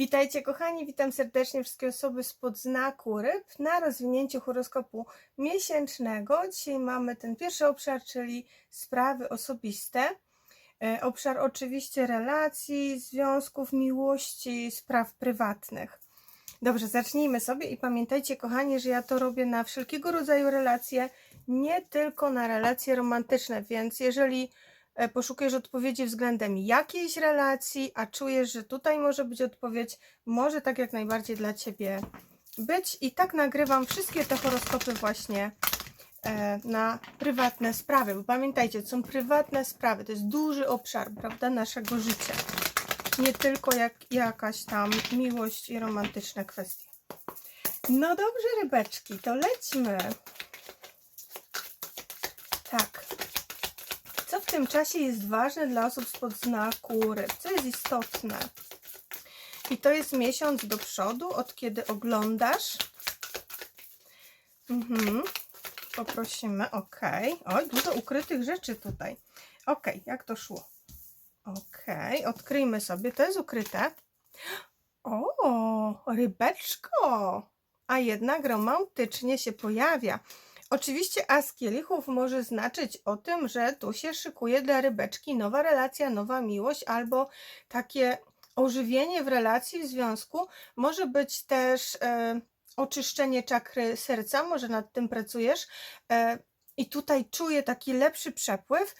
Witajcie kochani, witam serdecznie wszystkie osoby spod znaku ryb na rozwinięciu horoskopu miesięcznego. Dzisiaj mamy ten pierwszy obszar, czyli sprawy osobiste. E, Obszar oczywiście relacji, związków, miłości, spraw prywatnych. Dobrze, zacznijmy sobie i pamiętajcie kochani, że ja to robię na wszelkiego rodzaju relacje, nie tylko na relacje romantyczne, więc jeżeli poszukujesz odpowiedzi względem jakiejś relacji, a czujesz, że tutaj może być odpowiedź, może tak jak najbardziej dla Ciebie być. I tak nagrywam wszystkie te horoskopy właśnie e, na prywatne sprawy, bo pamiętajcie, to są prywatne sprawy, to jest duży obszar, prawda, naszego życia. Nie tylko jak jakaś tam miłość i romantyczne kwestie. No dobrze, rybeczki, to lećmy. Tak. Co w tym czasie jest ważne dla osób spod znaku ryb? Co jest istotne? I to jest miesiąc do przodu, od kiedy oglądasz. Mhm. Poprosimy, ok. Oj, dużo ukrytych rzeczy tutaj. Ok, jak to szło? Ok, odkryjmy sobie. To jest ukryte. O, rybeczko! A jednak romantycznie się pojawia. Oczywiście as kielichów może znaczyć o tym, że tu się szykuje dla rybeczki nowa relacja, nowa miłość albo takie ożywienie w relacji, w związku. Może być też e, oczyszczenie czakry serca, może nad tym pracujesz. E, I tutaj czuję taki lepszy przepływ.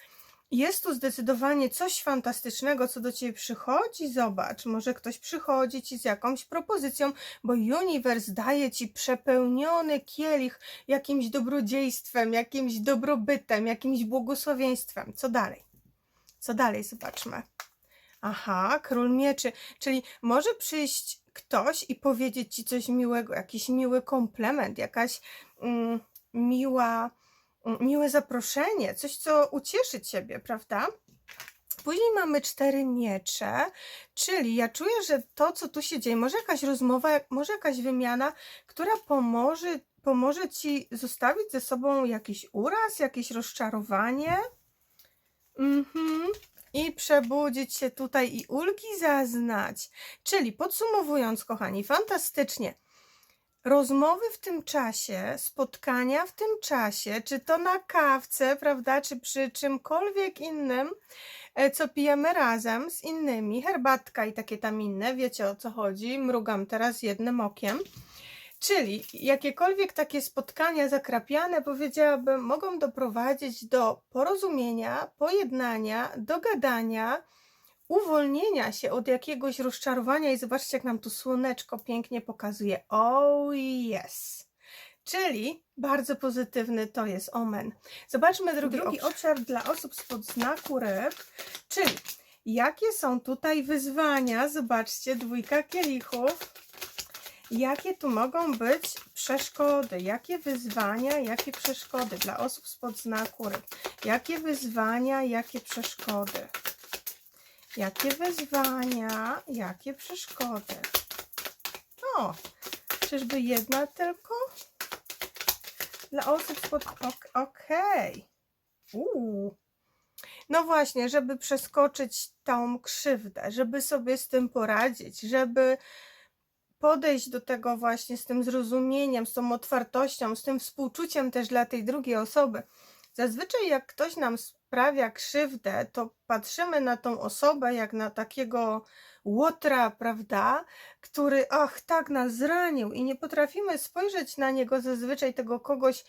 Jest tu zdecydowanie coś fantastycznego, co do ciebie przychodzi. Zobacz, może ktoś przychodzi ci z jakąś propozycją, bo uniwers daje ci przepełniony kielich jakimś dobrodziejstwem, jakimś dobrobytem, jakimś błogosławieństwem. Co dalej? Co dalej? Zobaczmy. Aha, król mieczy, czyli może przyjść ktoś i powiedzieć ci coś miłego, jakiś miły komplement, jakaś mm, miła miłe zaproszenie, coś, co ucieszy Ciebie, prawda? Później mamy cztery miecze, czyli ja czuję, że to, co tu się dzieje, może jakaś rozmowa, może jakaś wymiana, która pomoże, pomoże Ci zostawić ze sobą jakiś uraz, jakieś rozczarowanie. Mhm. I przebudzić się tutaj i ulgi zaznać. Czyli podsumowując, kochani, fantastycznie rozmowy w tym czasie, spotkania w tym czasie, czy to na kawce, prawda, czy przy czymkolwiek innym, e, co pijemy razem z innymi, herbatka i takie tam inne, wiecie o co chodzi, mrugam teraz jednym okiem. Czyli jakiekolwiek takie spotkania zakrapiane, powiedziałabym, mogą doprowadzić do porozumienia, pojednania, dogadania, uwolnienia się od jakiegoś rozczarowania i zobaczcie, jak nam tu słoneczko pięknie pokazuje. Oh yes! Czyli bardzo pozytywny to jest omen. Zobaczmy drugi, drugi obszar dla osób spod znaku ryb, czyli jakie są tutaj wyzwania. Zobaczcie, dwójka kielichów. Jakie tu mogą być przeszkody? Jakie wyzwania, jakie przeszkody dla osób spod znaku ryb? Jakie wyzwania, jakie przeszkody? Jakie wyzwania, jakie przeszkody? O, czyżby jedna tylko? Dla osób spod... Okej. Okay. No właśnie, żeby przeskoczyć tą krzywdę, żeby sobie z tym poradzić, żeby podejść do tego właśnie z tym zrozumieniem, z tą otwartością, z tym współczuciem też dla tej drugiej osoby. Zazwyczaj jak ktoś nam sprawia krzywdę, to patrzymy na tą osobę jak na takiego łotra, prawda, który ach, tak nas zranił i nie potrafimy spojrzeć na niego zazwyczaj tego kogoś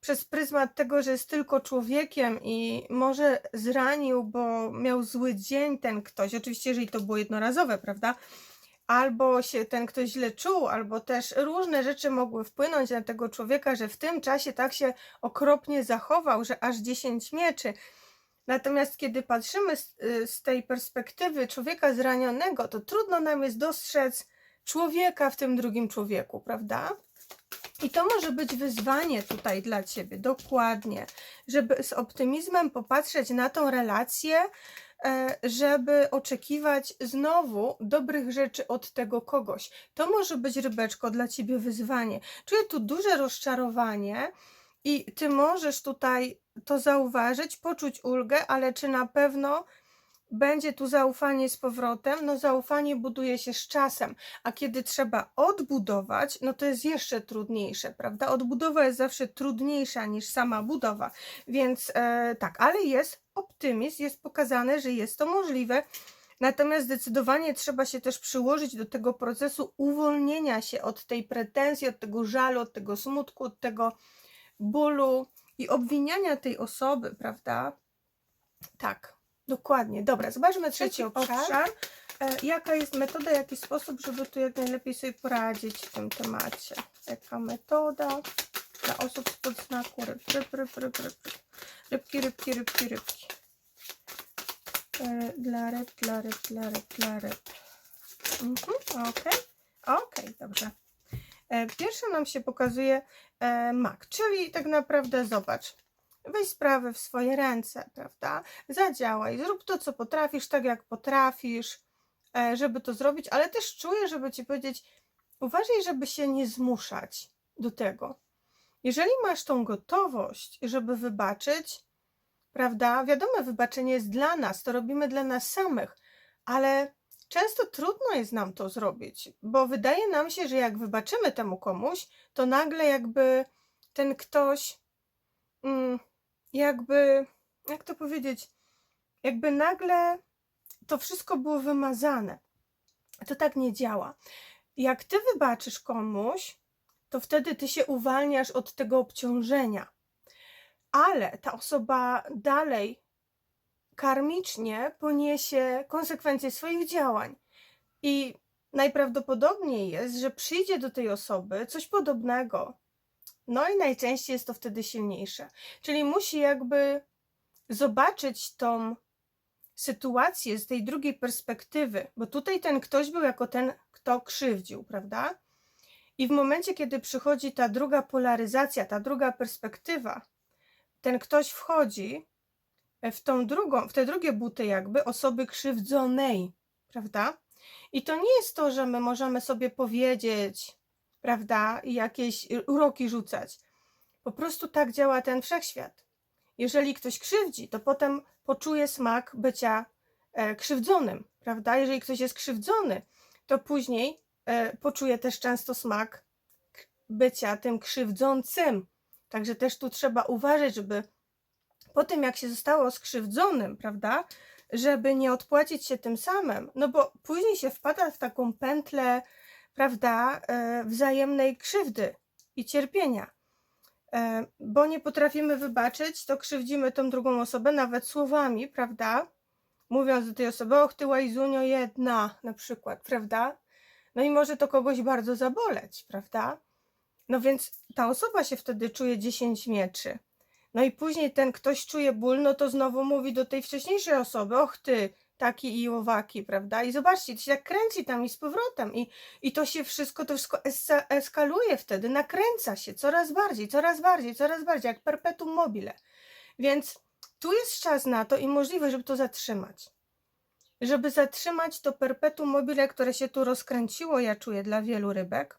przez pryzmat tego, że jest tylko człowiekiem i może zranił, bo miał zły dzień ten ktoś, oczywiście jeżeli to było jednorazowe, prawda, albo się ten ktoś źle czuł, albo też różne rzeczy mogły wpłynąć na tego człowieka, że w tym czasie tak się okropnie zachował, że aż 10 mieczy. Natomiast kiedy patrzymy z, y, z tej perspektywy człowieka zranionego, to trudno nam jest dostrzec człowieka w tym drugim człowieku, prawda? I to może być wyzwanie tutaj dla ciebie, dokładnie, żeby z optymizmem popatrzeć na tą relację, żeby oczekiwać znowu dobrych rzeczy od tego kogoś. To może być rybeczko dla ciebie wyzwanie. Czuję tu duże rozczarowanie i ty możesz tutaj to zauważyć, poczuć ulgę, ale czy na pewno będzie tu zaufanie z powrotem, no zaufanie buduje się z czasem, a kiedy trzeba odbudować, no to jest jeszcze trudniejsze, prawda? Odbudowa jest zawsze trudniejsza niż sama budowa, więc e, tak, ale jest optymizm, jest pokazane, że jest to możliwe. Natomiast zdecydowanie trzeba się też przyłożyć do tego procesu uwolnienia się od tej pretensji, od tego żalu, od tego smutku, od tego bólu i obwiniania tej osoby, prawda? Tak, dokładnie. Dobra, zobaczmy trzeci, obszar. obszar. E, jaka jest metoda, jaki sposób, żeby tu jak najlepiej sobie poradzić w tym temacie? Jaka metoda dla osób spod znaku ryb, ryb, ryb, ryb, ryb. Rybki, rybki, rybki, rybki. E, Dla ryb, dla ryb, dla ryb, dla ryb. Mhm, okej, okej, dobrze. E, Pierwszy nam się pokazuje e, mak, czyli tak naprawdę zobacz, weź sprawę w swoje ręce, prawda? Zadziałaj, zrób to, co potrafisz, tak jak potrafisz, e, żeby to zrobić, ale też czuję, żeby ci powiedzieć, uważaj, żeby się nie zmuszać do tego. Jeżeli masz tą gotowość, żeby wybaczyć, prawda? Wiadomo, wybaczenie jest dla nas, to robimy dla nas samych, ale często trudno jest nam to zrobić, bo wydaje nam się, że jak wybaczymy temu komuś, to nagle jakby ten ktoś, mm, jakby, jak to powiedzieć, jakby nagle to wszystko było wymazane. To tak nie działa. Jak ty wybaczysz komuś, to wtedy ty się uwalniasz od tego obciążenia. Ale ta osoba dalej karmicznie poniesie konsekwencje swoich działań. I najprawdopodobniej jest, że przyjdzie do tej osoby coś podobnego. No i najczęściej jest to wtedy silniejsze. Czyli musi jakby zobaczyć tą sytuację z tej drugiej perspektywy, bo tutaj ten ktoś był jako ten, kto krzywdził, prawda? I w momencie, kiedy przychodzi ta druga polaryzacja, ta druga perspektywa, ten ktoś wchodzi w tą drugą, w te drugie buty jakby osoby krzywdzonej, prawda? I to nie jest to, że my możemy sobie powiedzieć, prawda, i jakieś uroki rzucać. Po prostu tak działa ten wszechświat. Jeżeli ktoś krzywdzi, to potem poczuje smak bycia e, krzywdzonym, prawda? Jeżeli ktoś jest krzywdzony, to później e, poczuje też często smak bycia tym krzywdzącym. Także też tu trzeba uważać, żeby po tym, jak się zostało skrzywdzonym, prawda, żeby nie odpłacić się tym samym, no bo później się wpada w taką pętlę, prawda, e, wzajemnej krzywdy i cierpienia. E, Bo nie potrafimy wybaczyć, to krzywdzimy tą drugą osobę nawet słowami, prawda? Mówiąc do tej osoby, och ty łajzunio jedna, na przykład, prawda? No i może to kogoś bardzo zaboleć, prawda? No więc ta osoba się wtedy czuje 10 mieczy. No i później ten ktoś czuje ból, no to znowu mówi do tej wcześniejszej osoby, och ty, taki i owaki, prawda? I zobaczcie, to się tak kręci tam i z powrotem i, i to się wszystko, to wszystko eskaluje wtedy, nakręca się coraz bardziej, coraz bardziej, coraz bardziej, jak perpetuum mobile. Więc tu jest czas na to i możliwość, żeby to zatrzymać. Żeby zatrzymać to perpetuum mobile, które się tu rozkręciło, ja czuję dla wielu rybek,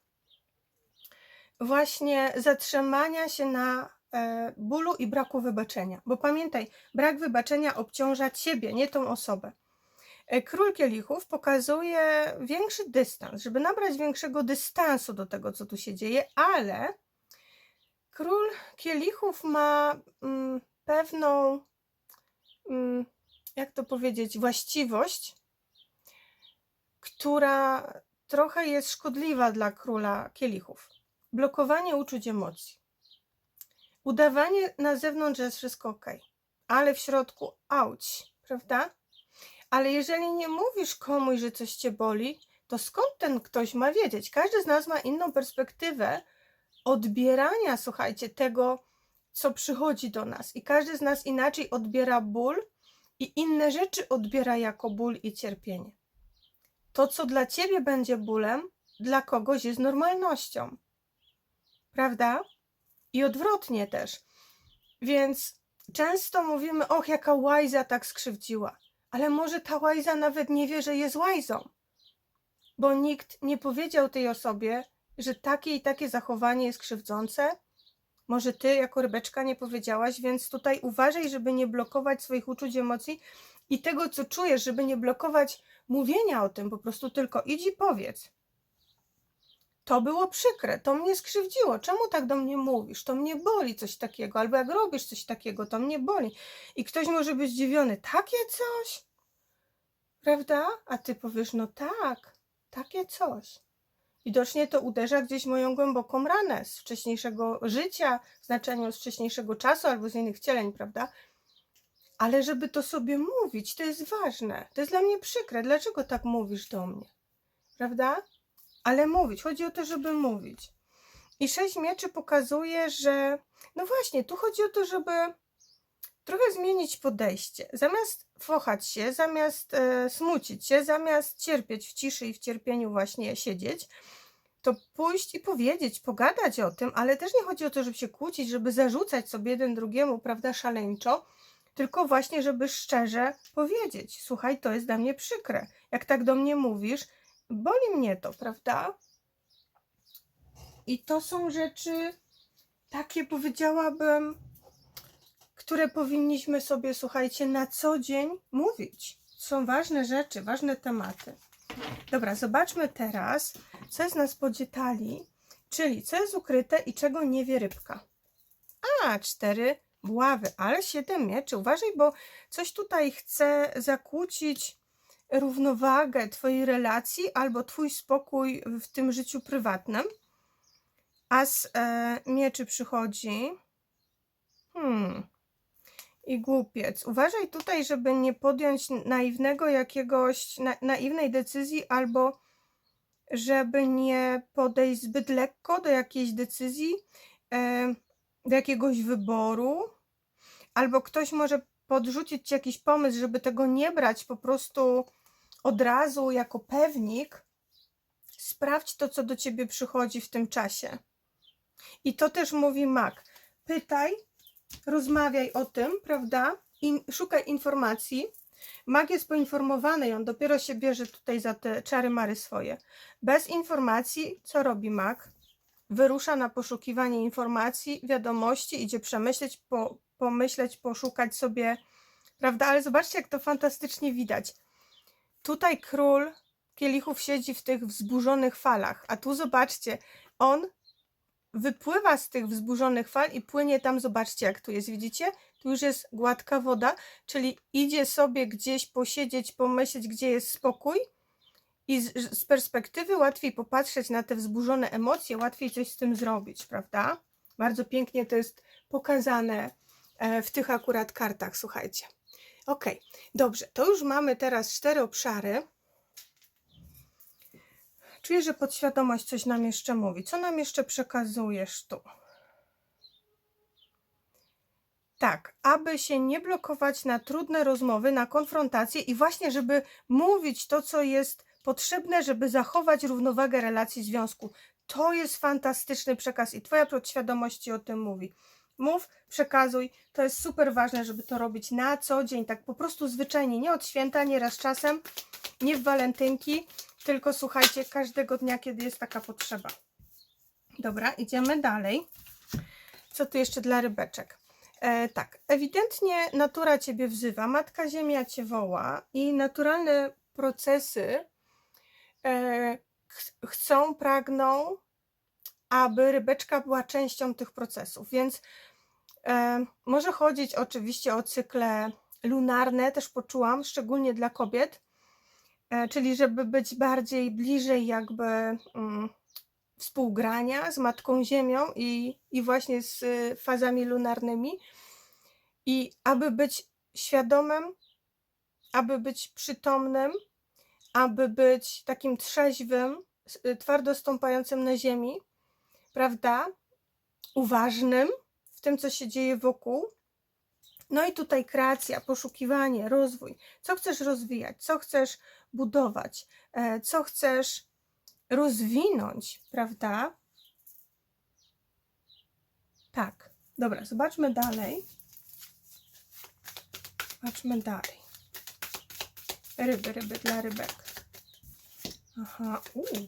właśnie zatrzymania się na e, bólu i braku wybaczenia. Bo pamiętaj, brak wybaczenia obciąża ciebie, nie tą osobę. E, Król kielichów pokazuje większy dystans, żeby nabrać większego dystansu do tego, co tu się dzieje, ale król kielichów ma mm, pewną, mm, jak to powiedzieć, właściwość, która trochę jest szkodliwa dla króla kielichów. Blokowanie uczuć emocji. Udawanie na zewnątrz, że jest wszystko ok, ale w środku auć, prawda? Ale jeżeli nie mówisz komuś, że coś cię boli, to skąd ten ktoś ma wiedzieć? Każdy z nas ma inną perspektywę odbierania, słuchajcie, tego, co przychodzi do nas. I każdy z nas inaczej odbiera ból i inne rzeczy odbiera jako ból i cierpienie. To, co dla ciebie będzie bólem, dla kogoś jest normalnością. Prawda? I odwrotnie też. Więc często mówimy, och, jaka łajza tak skrzywdziła. Ale może ta łajza nawet nie wie, że jest łajzą. Bo nikt nie powiedział tej osobie, że takie i takie zachowanie jest krzywdzące. Może ty jako rybeczka nie powiedziałaś, więc tutaj uważaj, żeby nie blokować swoich uczuć, emocji i tego, co czujesz, żeby nie blokować mówienia o tym, po prostu tylko idź i powiedz. To było przykre, to mnie skrzywdziło. Czemu tak do mnie mówisz? To mnie boli coś takiego, albo jak robisz coś takiego, to mnie boli. I ktoś może być zdziwiony, takie coś? Prawda? A ty powiesz, no tak, takie coś. Widocznie to uderza gdzieś moją głęboką ranę z wcześniejszego życia, w znaczeniu z wcześniejszego czasu albo z innych wcieleń, prawda? Ale żeby to sobie mówić, to jest ważne. To jest dla mnie przykre. Dlaczego tak mówisz do mnie? Prawda? Ale mówić. Chodzi o to, żeby mówić. I sześć mieczy pokazuje, że no właśnie, tu chodzi o to, żeby trochę zmienić podejście. Zamiast fochać się, zamiast e, smucić się, zamiast cierpieć w ciszy i w cierpieniu właśnie siedzieć, to pójść i powiedzieć, pogadać o tym, ale też nie chodzi o to, żeby się kłócić, żeby zarzucać sobie jeden drugiemu, prawda, szaleńczo, tylko właśnie, żeby szczerze powiedzieć: Słuchaj, to jest dla mnie przykre. Jak tak do mnie mówisz, boli mnie to, prawda? I to są rzeczy takie, powiedziałabym, które powinniśmy sobie, słuchajcie, na co dzień mówić. Są ważne rzeczy, ważne tematy. Dobra, zobaczmy teraz, co jest na spodzie czyli co jest ukryte i czego nie wie rybka. A, cztery buławy, ale siedem mieczy. Uważaj, bo coś tutaj chce zakłócić równowagę Twojej relacji albo Twój spokój w tym życiu prywatnym. As e, mieczy przychodzi. Hmm. I głupiec. Uważaj tutaj, żeby nie podjąć naiwnego jakiegoś, na, naiwnej decyzji albo żeby nie podejść zbyt lekko do jakiejś decyzji, e, do jakiegoś wyboru, albo ktoś może podrzucić ci jakiś pomysł, żeby tego nie brać po prostu od razu jako pewnik. Sprawdź to, co do ciebie przychodzi w tym czasie. I to też mówi Mak. Pytaj, rozmawiaj o tym, prawda? I szukaj informacji. Mag jest poinformowany i on dopiero się bierze tutaj za te czary mary swoje. Bez informacji, co robi mag? Wyrusza na poszukiwanie informacji, wiadomości, idzie przemyśleć, po, pomyśleć, poszukać sobie, prawda? Ale zobaczcie, jak to fantastycznie widać. Tutaj król kielichów siedzi w tych wzburzonych falach, a tu zobaczcie, on wypływa z tych wzburzonych fal i płynie tam, zobaczcie jak tu jest, widzicie? Tu już jest gładka woda, czyli idzie sobie gdzieś posiedzieć, pomyśleć, gdzie jest spokój i z, z perspektywy łatwiej popatrzeć na te wzburzone emocje, łatwiej coś z tym zrobić, prawda? Bardzo pięknie to jest pokazane e, w tych akurat kartach, słuchajcie. Ok, dobrze, to już mamy teraz cztery obszary. Czuję, że podświadomość coś nam jeszcze mówi. Co nam jeszcze przekazujesz tu? Tak, aby się nie blokować na trudne rozmowy, na konfrontacje i właśnie, żeby mówić to, co jest potrzebne, żeby zachować równowagę relacji związku. To jest fantastyczny przekaz i Twoja podświadomość Ci o tym mówi. Mów, przekazuj. To jest super ważne, żeby to robić na co dzień, tak po prostu zwyczajnie, nie od święta, nie raz czasem, nie w walentynki, tylko słuchajcie, każdego dnia, kiedy jest taka potrzeba. Dobra, idziemy dalej. Co tu jeszcze dla rybeczek? E, tak, ewidentnie natura Ciebie wzywa, Matka Ziemia Cię woła i naturalne procesy e, ch chcą, pragną, aby rybeczka była częścią tych procesów, więc może chodzić oczywiście o cykle lunarne, też poczułam, szczególnie dla kobiet, e, czyli żeby być bardziej bliżej jakby mm, współgrania z Matką Ziemią i, i właśnie z y, fazami lunarnymi i aby być świadomym, aby być przytomnym, aby być takim trzeźwym, y, twardo stąpającym na ziemi, prawda? Uważnym w tym, co się dzieje wokół. No i tutaj kreacja, poszukiwanie, rozwój. Co chcesz rozwijać, co chcesz budować, e, co chcesz rozwinąć, prawda? Tak. Dobra, zobaczmy dalej. Zobaczmy dalej. Ryby, ryby dla rybek. Aha, uuu.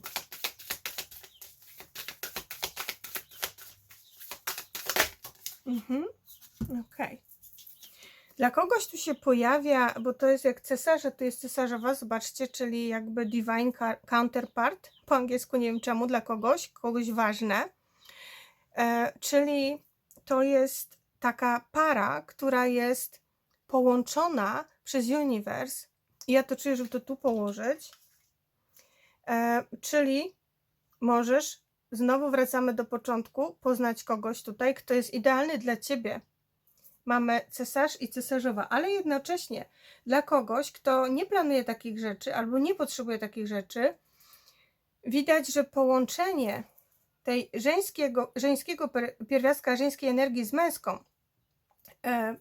Mhm, okej. Okay. Dla kogoś tu się pojawia, bo to jest jak cesarz, a tu jest cesarzowa, zobaczcie, czyli jakby divine counterpart. Po angielsku nie wiem czemu, dla kogoś, kogoś ważne. E, czyli to jest taka para, która jest połączona przez universe. I ja to czuję, żeby to tu położyć. E, czyli możesz, znowu wracamy do początku, poznać kogoś tutaj, kto jest idealny dla ciebie. Mamy cesarz i cesarzowa, ale jednocześnie dla kogoś, kto nie planuje takich rzeczy albo nie potrzebuje takich rzeczy, widać, że połączenie tej żeńskiego, żeńskiego pierwiastka żeńskiej energii z męską e,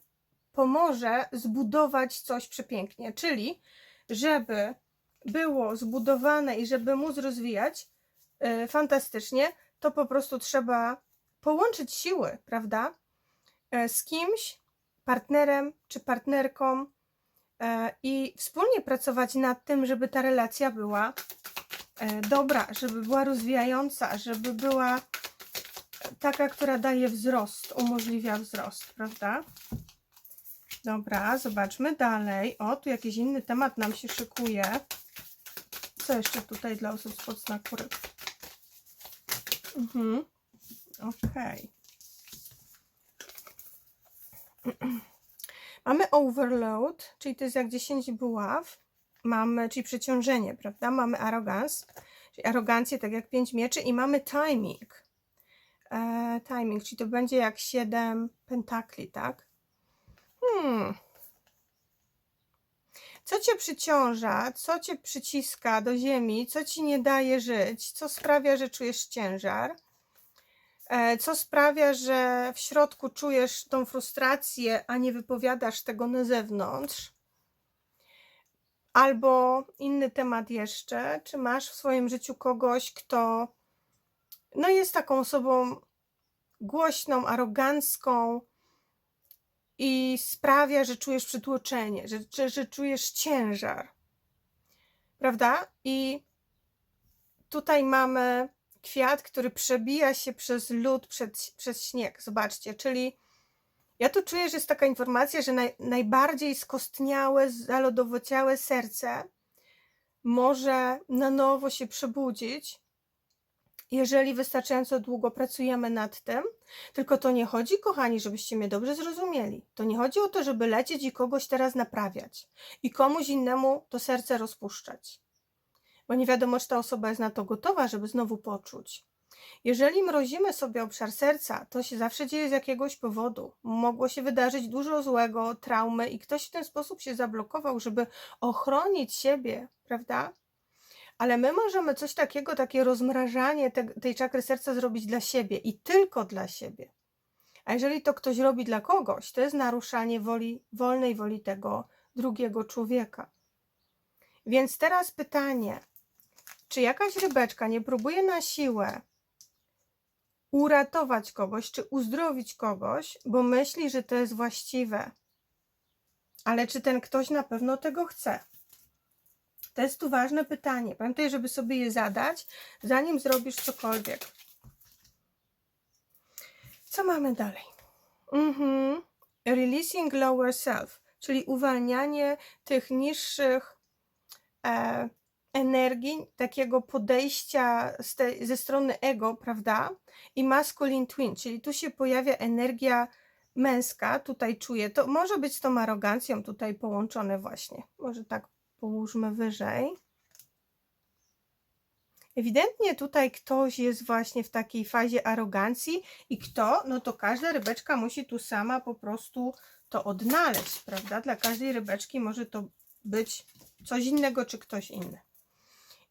pomoże zbudować coś przepięknie. Czyli, żeby było zbudowane i żeby móc rozwijać fantastycznie, to po prostu trzeba połączyć siły, prawda? E, z kimś, partnerem czy partnerką e, i wspólnie pracować nad tym, żeby ta relacja była dobra, żeby była rozwijająca, żeby była taka, która daje wzrost, umożliwia wzrost, prawda? Dobra, zobaczmy dalej. O, tu jakiś inny temat nam się szykuje. Co jeszcze tutaj dla osób z podznaku ryb? Mhm. Okej. Mamy overload, czyli to jest jak 10 buław. Mamy, czyli przeciążenie, prawda? Mamy arrogance, czyli arogancję, tak jak 5 mieczy i mamy timing. E, timing, czyli to będzie jak 7 pentakli, tak? Hmm. Co cię przyciąża, co cię przyciska do ziemi, co ci nie daje żyć, co sprawia, że czujesz ciężar? E, co sprawia, że w środku czujesz tą frustrację, a nie wypowiadasz tego na zewnątrz. Albo inny temat jeszcze, czy masz w swoim życiu kogoś, kto no jest taką osobą głośną, arogancką i sprawia, że czujesz przytłoczenie, że, że, że czujesz ciężar. Prawda? I tutaj mamy kwiat, który przebija się przez lód, przed, przez śnieg. Zobaczcie, czyli ja tu czuję, że jest taka informacja, że naj, najbardziej skostniałe, zalodowociałe serce może na nowo się przebudzić, jeżeli wystarczająco długo pracujemy nad tym. Tylko to nie chodzi, kochani, żebyście mnie dobrze zrozumieli. To nie chodzi o to, żeby lecieć i kogoś teraz naprawiać i komuś innemu to serce rozpuszczać bo nie wiadomo, czy ta osoba jest na to gotowa, żeby znowu poczuć. Jeżeli mrozimy sobie obszar serca, to się zawsze dzieje z jakiegoś powodu. Mogło się wydarzyć dużo złego, traumy, i ktoś w ten sposób się zablokował, żeby ochronić siebie, prawda? Ale my możemy coś takiego, takie rozmrażanie te, tej czakry serca zrobić dla siebie i tylko dla siebie. A jeżeli to ktoś robi dla kogoś, to jest naruszanie woli, wolnej woli tego drugiego człowieka. Więc teraz pytanie, czy jakaś rybeczka nie próbuje na siłę uratować kogoś, czy uzdrowić kogoś, bo myśli, że to jest właściwe. Ale czy ten ktoś na pewno tego chce? To jest tu ważne pytanie. Pamiętaj, żeby sobie je zadać, zanim zrobisz cokolwiek. Co mamy dalej? Mhm. Releasing lower self, czyli uwalnianie tych niższych e, energii, takiego podejścia te, ze strony ego, prawda? I masculine twin, czyli tu się pojawia energia męska, tutaj czuję, to może być z tą arogancją tutaj połączone właśnie. Może tak połóżmy wyżej. Ewidentnie tutaj ktoś jest właśnie w takiej fazie arogancji i kto? No to każda rybeczka musi tu sama po prostu to odnaleźć, prawda? Dla każdej rybeczki może to być coś innego czy ktoś inny.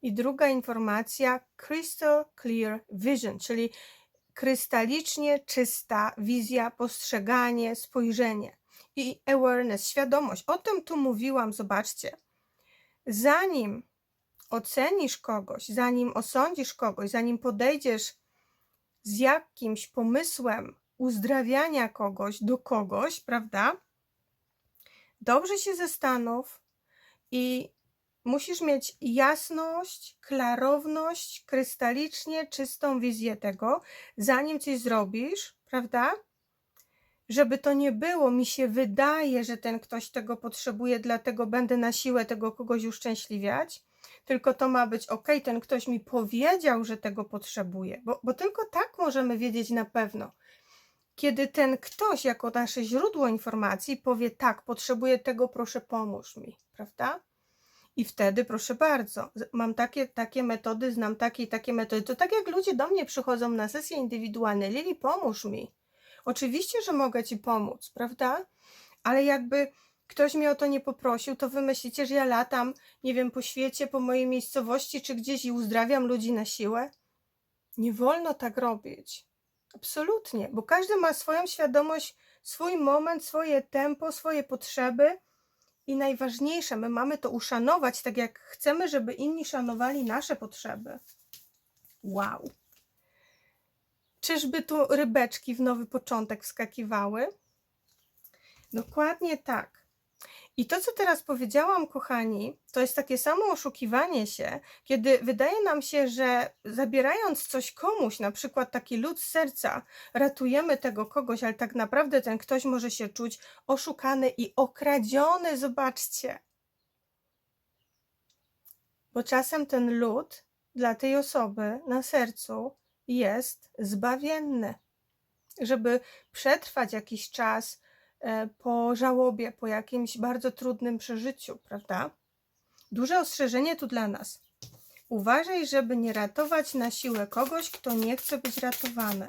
I druga informacja, crystal clear vision, czyli krystalicznie czysta wizja, postrzeganie, spojrzenie i awareness, świadomość. O tym tu mówiłam, zobaczcie. Zanim ocenisz kogoś, zanim osądzisz kogoś, zanim podejdziesz z jakimś pomysłem uzdrawiania kogoś do kogoś, prawda? Dobrze się zastanów i musisz mieć jasność, klarowność, krystalicznie czystą wizję tego, zanim coś zrobisz, prawda? Żeby to nie było, mi się wydaje, że ten ktoś tego potrzebuje, dlatego będę na siłę tego kogoś uszczęśliwiać, tylko to ma być ok, ten ktoś mi powiedział, że tego potrzebuje, bo, bo tylko tak możemy wiedzieć na pewno. Kiedy ten ktoś, jako nasze źródło informacji, powie: Tak, potrzebuję tego, proszę, pomóż mi, prawda? I wtedy, proszę bardzo, mam takie, takie metody, znam takie i takie metody. To tak jak ludzie do mnie przychodzą na sesje indywidualne, Lili, pomóż mi. Oczywiście, że mogę ci pomóc, prawda? Ale jakby ktoś mnie o to nie poprosił, to wy myślicie, że ja latam, nie wiem, po świecie, po mojej miejscowości czy gdzieś i uzdrawiam ludzi na siłę? Nie wolno tak robić. Absolutnie, bo każdy ma swoją świadomość, swój moment, swoje tempo, swoje potrzeby. I najważniejsze, my mamy to uszanować, tak jak chcemy, żeby inni szanowali nasze potrzeby. Wow. Czyżby tu rybeczki w nowy początek wskakiwały? Dokładnie tak. I to, co teraz powiedziałam, kochani, to jest takie samo oszukiwanie się, kiedy wydaje nam się, że zabierając coś komuś, na przykład taki lód serca, ratujemy tego kogoś, ale tak naprawdę ten ktoś może się czuć oszukany i okradziony. Zobaczcie. Bo czasem ten lód dla tej osoby na sercu jest zbawienny. Żeby przetrwać jakiś czas e, po żałobie, po jakimś bardzo trudnym przeżyciu, prawda? Duże ostrzeżenie tu dla nas. Uważaj, żeby nie ratować na siłę kogoś, kto nie chce być ratowany.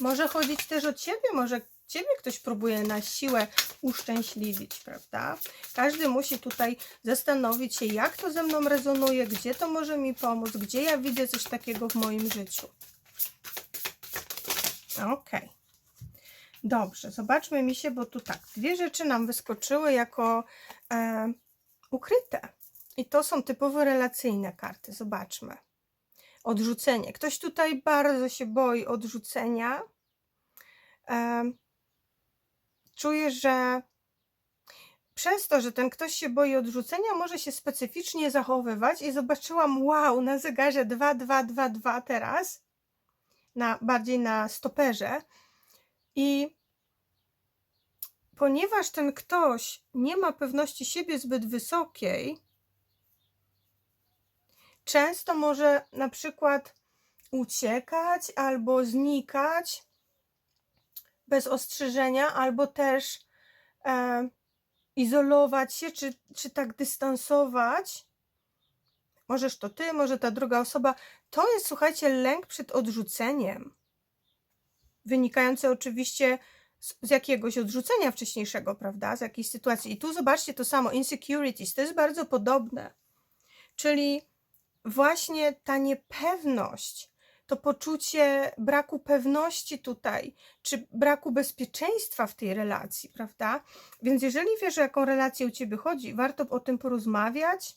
Może chodzić też o ciebie, może ciebie ktoś próbuje na siłę uszczęśliwić, prawda? Każdy musi tutaj zastanowić się, jak to ze mną rezonuje, gdzie to może mi pomóc, gdzie ja widzę coś takiego w moim życiu. Okej. Dobrze, zobaczmy mi się, bo tu tak, dwie rzeczy nam wyskoczyły jako e, ukryte. I to są typowo relacyjne karty. Zobaczmy. Odrzucenie. Ktoś tutaj bardzo się boi odrzucenia. E, czuję, że przez to, że ten ktoś się boi odrzucenia, może się specyficznie zachowywać. I zobaczyłam, wow, na zegarze 2222 teraz, na, bardziej na stoperze. I ponieważ ten ktoś nie ma pewności siebie zbyt wysokiej, często może na przykład uciekać albo znikać bez ostrzeżenia, albo też e, izolować się, czy, czy tak dystansować. Możesz to ty, może ta druga osoba. To jest, słuchajcie, lęk przed odrzuceniem. Wynikający oczywiście z, z jakiegoś odrzucenia wcześniejszego, prawda? Z jakiejś sytuacji. I tu zobaczcie to samo, insecurities, to jest bardzo podobne. Czyli właśnie ta niepewność, to poczucie braku pewności tutaj, czy braku bezpieczeństwa w tej relacji, prawda? Więc jeżeli wiesz, o jaką relację u ciebie chodzi, warto o tym porozmawiać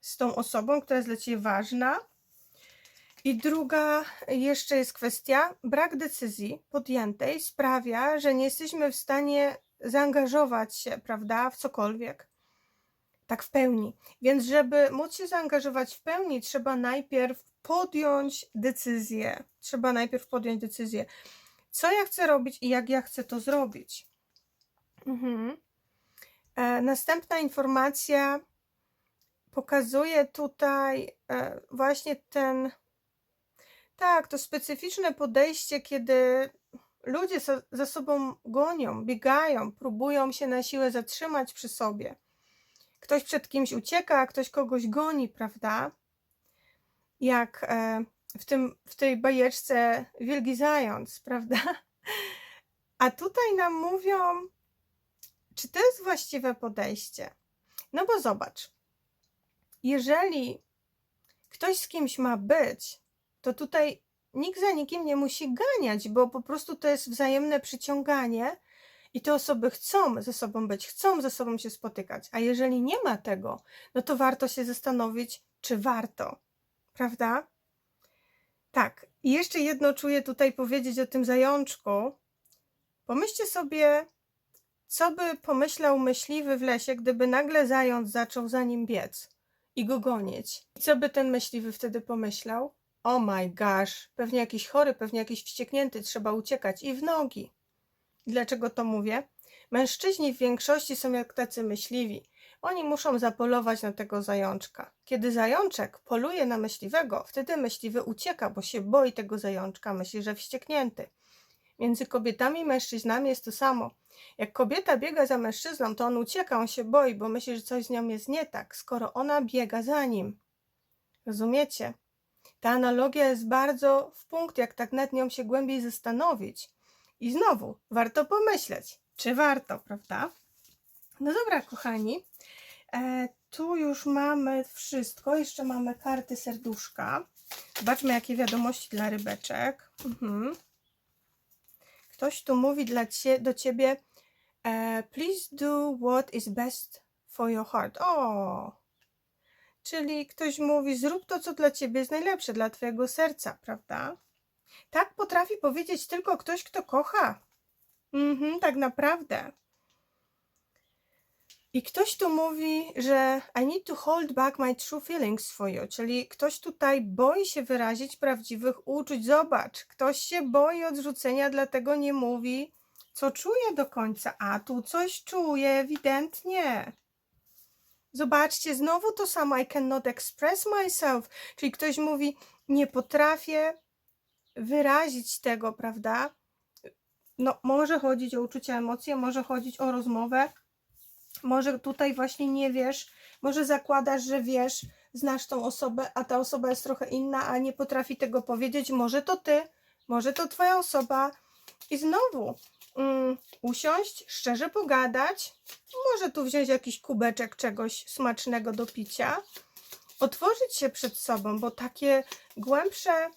z tą osobą, która jest dla ciebie ważna. I druga jeszcze jest kwestia, brak decyzji podjętej sprawia, że nie jesteśmy w stanie zaangażować się, prawda, w cokolwiek. Tak w pełni. Więc, żeby móc się zaangażować w pełni, trzeba najpierw podjąć decyzję. Trzeba najpierw podjąć decyzję, co ja chcę robić i jak ja chcę to zrobić. Mhm. E, następna informacja pokazuje tutaj e, właśnie ten, tak, to specyficzne podejście, kiedy ludzie za, sobą gonią, biegają, próbują się na siłę zatrzymać przy sobie. Ktoś przed kimś ucieka, ktoś kogoś goni, prawda? Jak e, w, tym, w tej bajeczce Wilgi Zając, prawda? A tutaj nam mówią, czy to jest właściwe podejście. No bo zobacz, jeżeli ktoś z kimś ma być, to tutaj nikt za nikim nie musi ganiać, bo po prostu to jest wzajemne przyciąganie i te osoby chcą ze sobą być, chcą ze sobą się spotykać. A jeżeli nie ma tego, no to warto się zastanowić, czy warto, prawda? Tak, i jeszcze jedno czuję tutaj powiedzieć o tym zajączku. Pomyślcie sobie, co by pomyślał myśliwy w lesie, gdyby nagle zając zaczął za nim biec i go gonić. I co by ten myśliwy wtedy pomyślał? oh my gosh, pewnie jakiś chory, pewnie jakiś wścieknięty, trzeba uciekać i w nogi. Dlaczego to mówię? Mężczyźni w większości są jak tacy myśliwi. Oni muszą zapolować na tego zajączka. Kiedy zajączek poluje na myśliwego, wtedy myśliwy ucieka, bo się boi tego zajączka, myśli, że wścieknięty. Między kobietami i mężczyznami jest to samo. Jak kobieta biega za mężczyzną, to on ucieka, on się boi, bo myśli, że coś z nią jest nie tak, skoro ona biega za nim. Rozumiecie? Ta analogia jest bardzo w punkt, jak tak nad nią się głębiej zastanowić. I znowu, warto pomyśleć, czy warto, prawda? No dobra, kochani, e, tu już mamy wszystko. Jeszcze mamy karty serduszka. Zobaczmy, jakie wiadomości dla rybeczek. Mhm. Ktoś tu mówi dla cie, do ciebie, e, please do what is best for your heart. O! Czyli ktoś mówi, zrób to, co dla ciebie jest najlepsze, dla twojego serca, prawda? Tak potrafi powiedzieć tylko ktoś, kto kocha. Mhm, tak naprawdę. I ktoś tu mówi, że I need to hold back my true feelings for you, czyli ktoś tutaj boi się wyrazić prawdziwych uczuć. Zobacz, ktoś się boi odrzucenia, dlatego nie mówi, co czuje do końca. A tu coś czuje, ewidentnie. Zobaczcie, znowu to samo. I cannot express myself. Czyli ktoś mówi, nie potrafię wyrazić tego, prawda? No, może chodzić o uczucia, emocje, może chodzić o rozmowę. Może tutaj właśnie nie wiesz, może zakładasz, że wiesz, znasz tą osobę, a ta osoba jest trochę inna, a nie potrafi tego powiedzieć. Może to ty, może to twoja osoba. I znowu mm, usiąść, szczerze pogadać, może tu wziąć jakiś kubeczek czegoś smacznego do picia, otworzyć się przed sobą, bo takie głębsze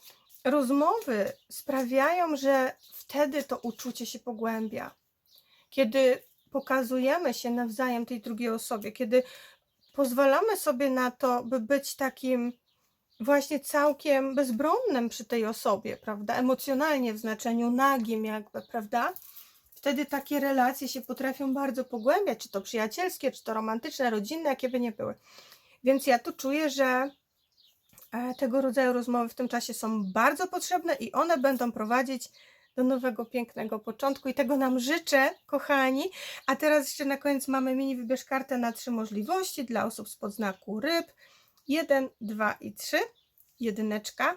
rozmowy sprawiają, że wtedy to uczucie się pogłębia. Kiedy pokazujemy się nawzajem tej drugiej osobie, kiedy pozwalamy sobie na to, by być takim właśnie całkiem bezbronnym przy tej osobie, prawda? Emocjonalnie w znaczeniu nagim, jakby, prawda? Wtedy takie relacje się potrafią bardzo pogłębiać, czy to przyjacielskie, czy to romantyczne, rodzinne, jakie by nie były. Więc ja tu czuję, że tego rodzaju rozmowy w tym czasie są bardzo potrzebne i one będą prowadzić do nowego, pięknego początku i tego nam życzę, kochani. A teraz jeszcze na koniec mamy mini wybierz kartę na trzy możliwości dla osób spod znaku ryb. Jeden, dwa i trzy. Jedyneczka.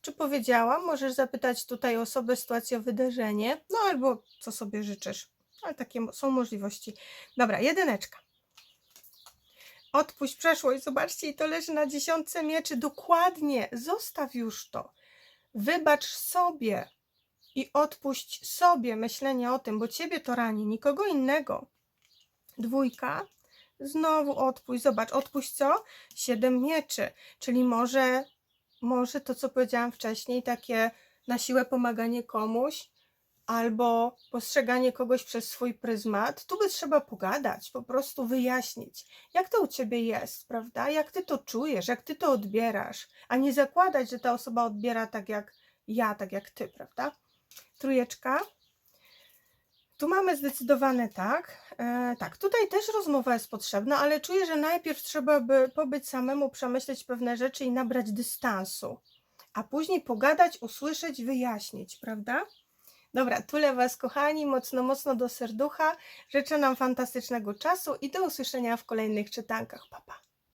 Czy powiedziałam? Możesz zapytać tutaj osobę, sytuację wydarzenie, no albo co sobie życzysz. Ale takie są możliwości. Dobra, jedyneczka. Odpuść przeszłość. Zobaczcie, i to leży na dziesiątce mieczy. Dokładnie. Zostaw już to. Wybacz sobie i odpuść sobie myślenie o tym, bo ciebie to rani, nikogo innego. Dwójka. Znowu odpuść. Zobacz, odpuść co? Siedem mieczy. Czyli może, może to, co powiedziałam wcześniej, takie na siłę pomaganie komuś, albo postrzeganie kogoś przez swój pryzmat, tu by trzeba pogadać, po prostu wyjaśnić, jak to u ciebie jest, prawda? Jak ty to czujesz, jak ty to odbierasz, a nie zakładać, że ta osoba odbiera tak jak ja, tak jak ty, prawda? Trójeczka. Tu mamy zdecydowane tak. E, tak, tutaj też rozmowa jest potrzebna, ale czuję, że najpierw trzeba by pobyć samemu, przemyśleć pewne rzeczy i nabrać dystansu, a później pogadać, usłyszeć, wyjaśnić, prawda? Dobra, tule Was, kochani, mocno, mocno do serducha. Życzę nam fantastycznego czasu i do usłyszenia w kolejnych czytankach. Pa, pa.